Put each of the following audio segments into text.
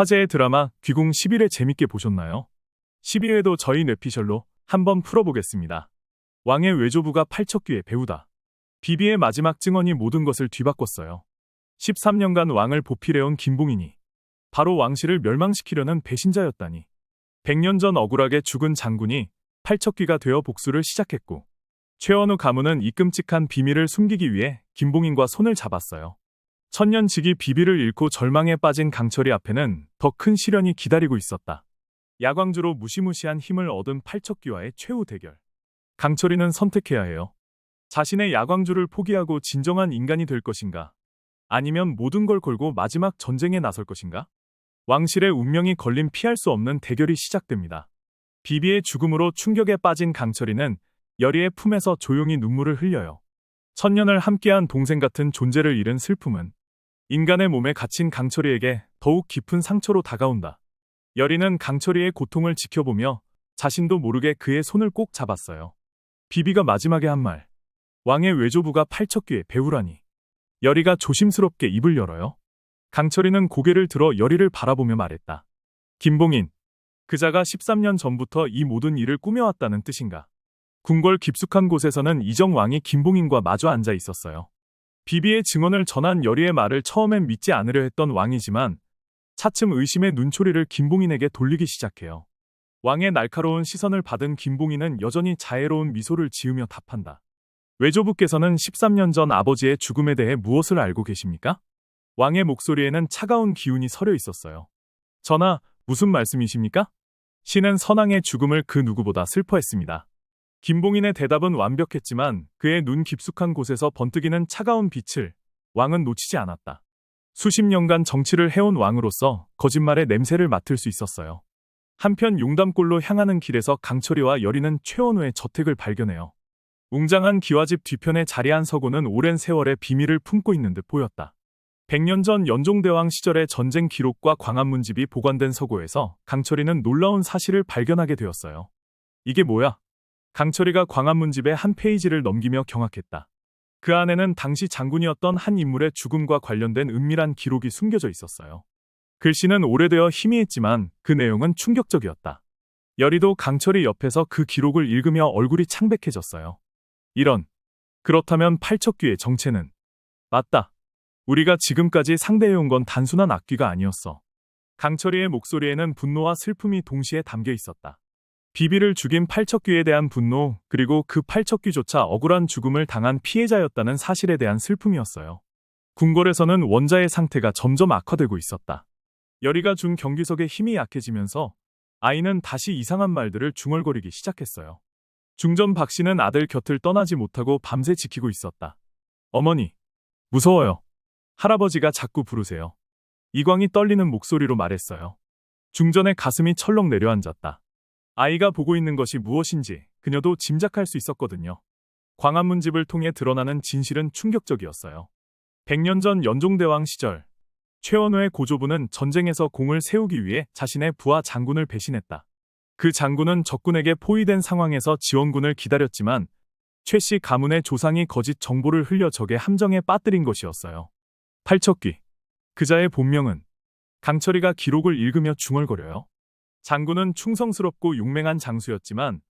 화제의 드라마 귀궁 11회 재밌게 보셨나요? 12회도 저희 뇌피셜로 한번 풀어보겠습니다. 왕의 외조부가 팔척귀의 배우다. 비비의 마지막 증언이 모든 것을 뒤바꿨어요. 13년간 왕을 보필해온 김봉인이 바로 왕실을 멸망시키려는 배신자였다니. 100년 전 억울하게 죽은 장군이 팔척귀가 되어 복수를 시작했고 최원우 가문은 이 끔찍한 비밀을 숨기기 위해 김봉인과 손을 잡았어요. 천년지기 비비를 잃고 절망에 빠진 강철이 앞에는 더 큰 시련이 기다리고 있었다. 야광주로 무시무시한 힘을 얻은 팔척귀와의 최후 대결. 강철이는 선택해야 해요. 자신의 야광주를 포기하고 진정한 인간이 될 것인가? 아니면 모든 걸 걸고 마지막 전쟁에 나설 것인가? 왕실의 운명이 걸린 피할 수 없는 대결이 시작됩니다. 비비의 죽음으로 충격에 빠진 강철이는 여리의 품에서 조용히 눈물을 흘려요. 천년을 함께한 동생 같은 존재를 잃은 슬픔은 인간의 몸에 갇힌 강철이에게 더욱 깊은 상처로 다가온다. 여리는 강철이의 고통을 지켜보며 자신도 모르게 그의 손을 꼭 잡았어요. 비비가 마지막에 한 말. 왕의 외조부가 팔척귀의 배우라니. 여리가 조심스럽게 입을 열어요. 강철이는 고개를 들어 여리를 바라보며 말했다. 김봉인. 그자가 13년 전부터 이 모든 일을 꾸며왔다는 뜻인가. 궁궐 깊숙한 곳에서는 이정왕이 김봉인과 마주 앉아 있었어요. 비비의 증언을 전한 여리의 말을 처음엔 믿지 않으려 했던 왕이지만 차츰 의심의 눈초리를 김봉인에게 돌리기 시작해요. 왕의 날카로운 시선을 받은 김봉인은 여전히 자애로운 미소를 지으며 답한다. 외조부께서는 13년 전 아버지의 죽음에 대해 무엇을 알고 계십니까? 왕의 목소리에는 차가운 기운이 서려 있었어요. 전하, 무슨 말씀이십니까? 신은 선왕의 죽음을 그 누구보다 슬퍼했습니다. 김봉인의 대답은 완벽했지만 그의 눈 깊숙한 곳에서 번뜩이는 차가운 빛을 왕은 놓치지 않았다. 수십 년간 정치를 해온 왕으로서 거짓말의 냄새를 맡을 수 있었어요. 한편 용담골로 향하는 길에서 강철이와 여리는 최원우의 저택을 발견해요. 웅장한 기와집 뒤편에 자리한 서고는 오랜 세월의 비밀을 품고 있는 듯 보였다. 100년 전 연종대왕 시절의 전쟁 기록과 광안문집이 보관된 서고에서 강철이는 놀라운 사실을 발견하게 되었어요. 이게 뭐야? 강철이가 광안문집의 한 페이지를 넘기며 경악했다. 그 안에는 당시 장군이었던 한 인물의 죽음과 관련된 은밀한 기록이 숨겨져 있었어요. 글씨는 오래되어 희미했지만 그 내용은 충격적이었다. 여리도 강철이 옆에서 그 기록을 읽으며 얼굴이 창백해졌어요. 이런. 그렇다면 팔척귀의 정체는? 맞다. 우리가 지금까지 상대해온 건 단순한 악귀가 아니었어. 강철이의 목소리에는 분노와 슬픔이 동시에 담겨 있었다. 비비를 죽인 팔척귀에 대한 분노, 그리고 그 팔척귀조차 억울한 죽음을 당한 피해자였다는 사실에 대한 슬픔이었어요. 궁궐에서는 원자의 상태가 점점 악화되고 있었다. 여리가 준 경기석의 힘이 약해지면서 아이는 다시 이상한 말들을 중얼거리기 시작했어요. 중전 박 씨는 아들 곁을 떠나지 못하고 밤새 지키고 있었다. 어머니, 무서워요. 할아버지가 자꾸 부르세요. 이광이 떨리는 목소리로 말했어요. 중전의 가슴이 철렁 내려앉았다. 아이가 보고 있는 것이 무엇인지 그녀도 짐작할 수 있었거든요. 광안문집을 통해 드러나는 진실은 충격적이었어요. 100년 전 연종대왕 시절 최원우의 고조부는 전쟁에서 공을 세우기 위해 자신의 부하 장군을 배신했다. 그 장군은 적군에게 포위된 상황에서 지원군을 기다렸지만 최씨 가문의 조상이 거짓 정보를 흘려 적의 함정에 빠뜨린 것이었어요. 팔척귀. 그자의 본명은 강철이가 기록을 읽으며 중얼거려요. 장군은 충성스럽고 용맹한 장수였지만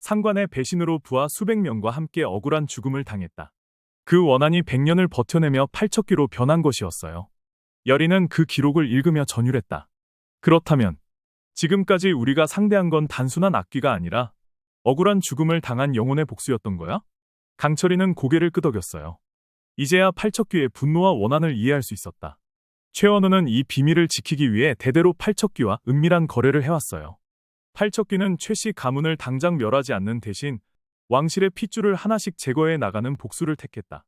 상관의 배신으로 부하 수백 명과 함께 억울한 죽음을 당했다. 그 원한이 100년을 버텨내며 팔척귀로 변한 것이었어요. 여리는 그 기록을 읽으며 전율했다. 그렇다면 지금까지 우리가 상대한 건 단순한 악귀가 아니라 억울한 죽음을 당한 영혼의 복수였던 거야? 강철이는 고개를 끄덕였어요. 이제야 팔척귀의 분노와 원한을 이해할 수 있었다. 최원우는 이 비밀을 지키기 위해 대대로 팔척귀와 은밀한 거래를 해왔어요. 팔척귀는 최 씨 가문을 당장 멸하지 않는 대신 왕실의 핏줄을 하나씩 제거해 나가는 복수를 택했다.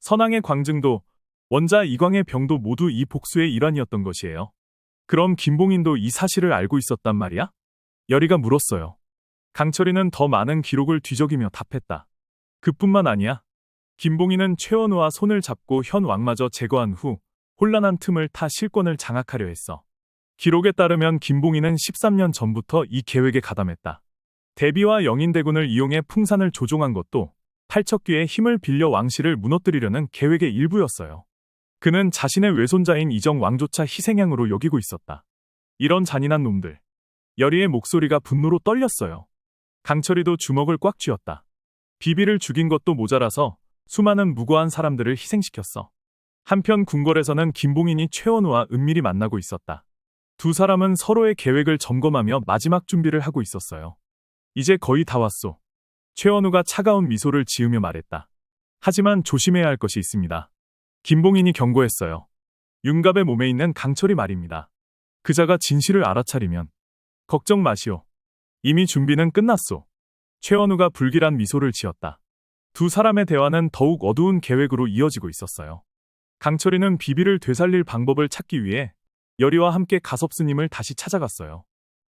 선왕의 광증도 원자 이광의 병도 모두 이 복수의 일환이었던 것이에요. 그럼 김봉인도 이 사실을 알고 있었단 말이야? 여리가 물었어요. 강철이는 더 많은 기록을 뒤적이며 답했다. 그뿐만 아니야. 김봉인은 최원우와 손을 잡고 현 왕마저 제거한 후 혼란한 틈을 타 실권을 장악하려 했어. 기록에 따르면 김봉인은 13년 전부터 이 계획에 가담했다. 대비와 영인대군을 이용해 풍산을 조종한 것도 팔척귀의 힘을 빌려 왕실을 무너뜨리려는 계획의 일부였어요. 그는 자신의 외손자인 이정 왕조차 희생양으로 여기고 있었다. 이런 잔인한 놈들. 여리의 목소리가 분노로 떨렸어요. 강철이도 주먹을 꽉 쥐었다. 비비를 죽인 것도 모자라서 수많은 무고한 사람들을 희생시켰어. 한편 궁궐에서는 김봉인이 최원우와 은밀히 만나고 있었다. 두 사람은 서로의 계획을 점검하며 마지막 준비를 하고 있었어요. 이제 거의 다 왔소. 최원우가 차가운 미소를 지으며 말했다. 하지만 조심해야 할 것이 있습니다. 김봉인이 경고했어요. 윤갑의 몸에 있는 강철이 말입니다. 그자가 진실을 알아차리면 걱정 마시오. 이미 준비는 끝났소. 최원우가 불길한 미소를 지었다. 두 사람의 대화는 더욱 어두운 계획으로 이어지고 있었어요. 강철이는 비비를 되살릴 방법을 찾기 위해 여리와 함께 가섭스님을 다시 찾아갔어요.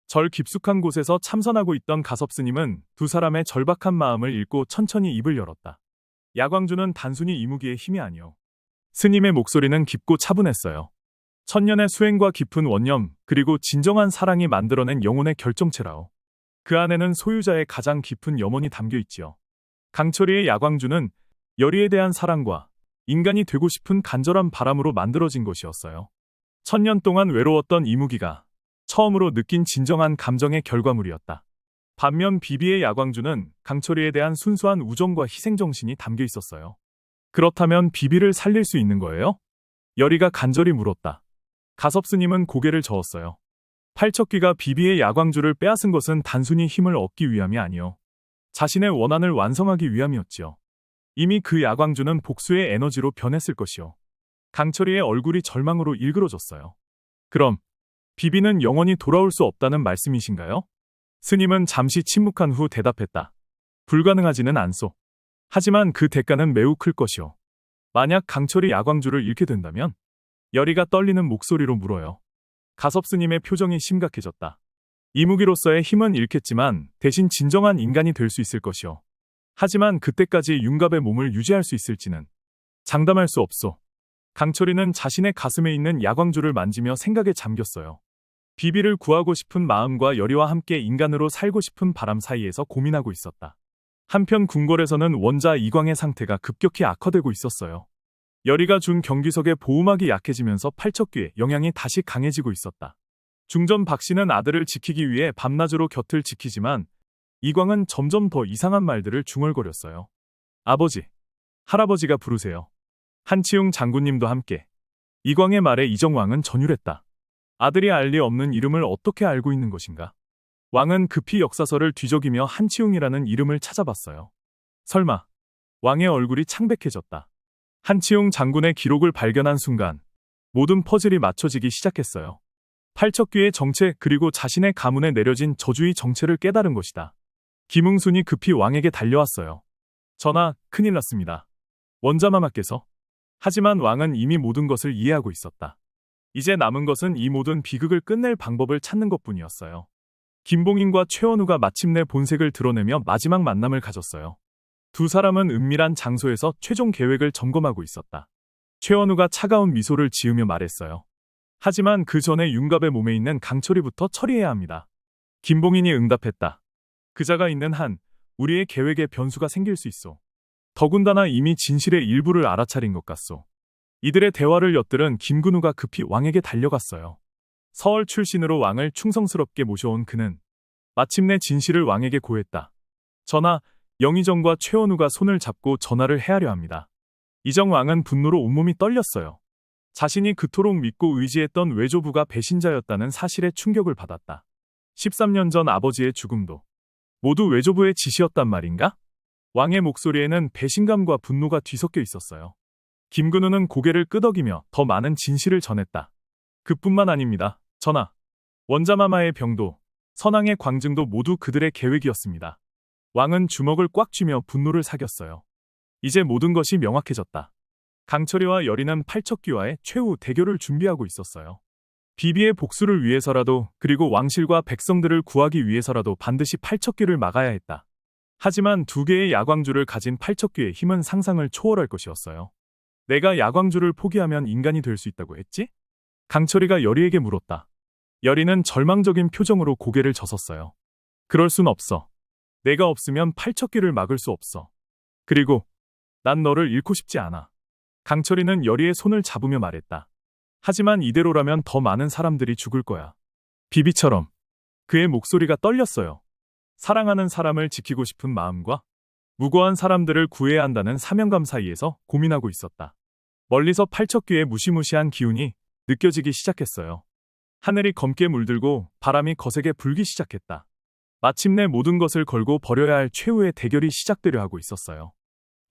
절 깊숙한 곳에서 참선하고 있던 가섭스님은 두 사람의 절박한 마음을 읽고 천천히 입을 열었다. 야광주는 단순히 이무기의 힘이 아니오. 스님의 목소리는 깊고 차분했어요. 천년의 수행과 깊은 원념, 그리고 진정한 사랑이 만들어낸 영혼의 결정체라오. 그 안에는 소유자의 가장 깊은 염원이 담겨 있지요. 강철이의 야광주는 여리에 대한 사랑과 인간이 되고 싶은 간절한 바람으로 만들어진 것이었어요. 천년 동안 외로웠던 이무기가 처음으로 느낀 진정한 감정의 결과물이었다. 반면 비비의 야광주는 강철이에 대한 순수한 우정과 희생정신이 담겨 있었어요. 그렇다면 비비를 살릴 수 있는 거예요? 여리가 간절히 물었다. 가섭스님은 고개를 저었어요. 팔척귀가 비비의 야광주를 빼앗은 것은 단순히 힘을 얻기 위함이 아니요. 자신의 원한을 완성하기 위함이었지요. 이미 그 야광주는 복수의 에너지로 변했을 것이요. 강철이의 얼굴이 절망으로 일그러졌어요. 그럼 비비는 영원히 돌아올 수 없다는 말씀이신가요? 스님은 잠시 침묵한 후 대답했다. 불가능하지는 않소. 하지만 그 대가는 매우 클 것이오. 만약 강철이 야광주를 잃게 된다면 여리가 떨리는 목소리로 물어요. 가섭 스님의 표정이 심각해졌다. 이무기로서의 힘은 잃겠지만 대신 진정한 인간이 될 수 있을 것이오. 하지만 그때까지 윤갑의 몸을 유지할 수 있을지는 장담할 수 없소. 강철이는 자신의 가슴에 있는 야광주를 만지며 생각에 잠겼어요. 비비를 구하고 싶은 마음과 여리와 함께 인간으로 살고 싶은 바람 사이에서 고민하고 있었다. 한편 궁궐에서는 원자 이광의 상태가 급격히 악화되고 있었어요. 여리가 준 경기석의 보호막이 약해지면서 팔척귀의 영향이 다시 강해지고 있었다. 중전 박 씨는 아들을 지키기 위해 밤낮으로 곁을 지키지만 이광은 점점 더 이상한 말들을 중얼거렸어요. 아버지, 할아버지가 부르세요. 한치웅 장군님도 함께. 이광의 말에 이정왕은 전율했다. 아들이 알 리 없는 이름을 어떻게 알고 있는 것인가? 왕은 급히 역사서를 뒤적이며 한치웅이라는 이름을 찾아봤어요. 설마, 왕의 얼굴이 창백해졌다. 한치웅 장군의 기록을 발견한 순간 모든 퍼즐이 맞춰지기 시작했어요. 팔척귀의 정체 그리고 자신의 가문에 내려진 저주의 정체를 깨달은 것이다. 김웅순이 급히 왕에게 달려왔어요. 전하, 큰일 났습니다. 원자마마께서. 하지만 왕은 이미 모든 것을 이해하고 있었다. 이제 남은 것은 이 모든 비극을 끝낼 방법을 찾는 것뿐이었어요. 김봉인과 최원우가 마침내 본색을 드러내며 마지막 만남을 가졌어요. 두 사람은 은밀한 장소에서 최종 계획을 점검하고 있었다. 최원우가 차가운 미소를 지으며 말했어요. 하지만 그 전에 윤갑의 몸에 있는 강철이부터 처리해야 합니다. 김봉인이 응답했다. 그자가 있는 한 우리의 계획에 변수가 생길 수 있어. 더군다나 이미 진실의 일부를 알아차린 것 같소. 이들의 대화를 엿들은 김근우가 급히 왕에게 달려갔어요. 서울 출신으로 왕을 충성스럽게 모셔온 그는 마침내 진실을 왕에게 고했다. 전하, 영의정과 최원우가 손을 잡고 전화를 헤아려 합니다. 이정 왕은 분노로 온몸이 떨렸어요. 자신이 그토록 믿고 의지했던 외조부가 배신자였다는 사실에 충격을 받았다. 13년 전 아버지의 죽음도 모두 외조부의 지시였단 말인가? 왕의 목소리에는 배신감과 분노가 뒤섞여 있었어요. 김근우는 고개를 끄덕이며 더 많은 진실을 전했다. 그뿐만 아닙니다. 전하. 원자마마의 병도, 선왕의 광증도 모두 그들의 계획이었습니다. 왕은 주먹을 꽉 쥐며 분노를 사겼어요. 이제 모든 것이 명확해졌다. 강철이와 여리는 팔척귀와의 최후 대결을 준비하고 있었어요. 비비의 복수를 위해서라도 그리고 왕실과 백성들을 구하기 위해서라도 반드시 팔척귀를 막아야 했다. 하지만 두 개의 야광주를 가진 팔척귀의 힘은 상상을 초월할 것이었어요. 내가 야광주를 포기하면 인간이 될 수 있다고 했지? 강철이가 여리에게 물었다. 여리는 절망적인 표정으로 고개를 젓었어요. 그럴 순 없어. 내가 없으면 팔척귀를 막을 수 없어. 그리고 난 너를 잃고 싶지 않아. 강철이는 여리의 손을 잡으며 말했다. 하지만 이대로라면 더 많은 사람들이 죽을 거야. 비비처럼 그의 목소리가 떨렸어요. 사랑하는 사람을 지키고 싶은 마음과 무고한 사람들을 구해야 한다는 사명감 사이에서 고민하고 있었다. 멀리서 팔척귀의 무시무시한 기운이 느껴지기 시작했어요. 하늘이 검게 물들고 바람이 거세게 불기 시작했다. 마침내 모든 것을 걸고 벌여야 할 최후의 대결이 시작되려 하고 있었어요.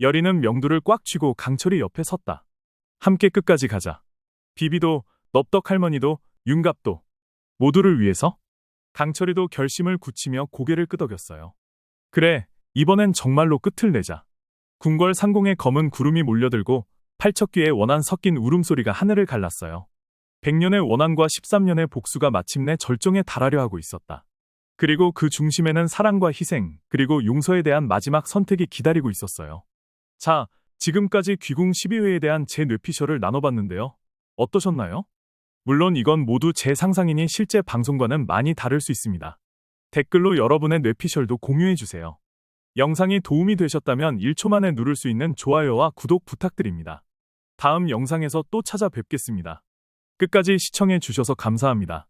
여리는 명두를 꽉 쥐고 강철이 옆에 섰다. 함께 끝까지 가자. 비비도, 넙덕 할머니도, 윤갑도 모두를 위해서 강철이도 결심을 굳히며 고개를 끄덕였어요. 그래, 이번엔 정말로 끝을 내자. 궁궐 상공에 검은 구름이 몰려들고 팔척귀의 원한 섞인 울음소리가 하늘을 갈랐어요. 100년의 원한과 13년의 복수가 마침내 절정에 달하려 하고 있었다. 그리고 그 중심에는 사랑과 희생, 그리고 용서에 대한 마지막 선택이 기다리고 있었어요. 자, 지금까지 귀궁 12회에 대한 제 뇌피셜을 나눠봤는데요. 어떠셨나요? 물론 이건 모두 제 상상이니 실제 방송과는 많이 다를 수 있습니다. 댓글로 여러분의 뇌피셜도 공유해주세요. 영상이 도움이 되셨다면 1초 만에 누를 수 있는 좋아요와 구독 부탁드립니다. 다음 영상에서 또 찾아뵙겠습니다. 끝까지 시청해 주셔서 감사합니다.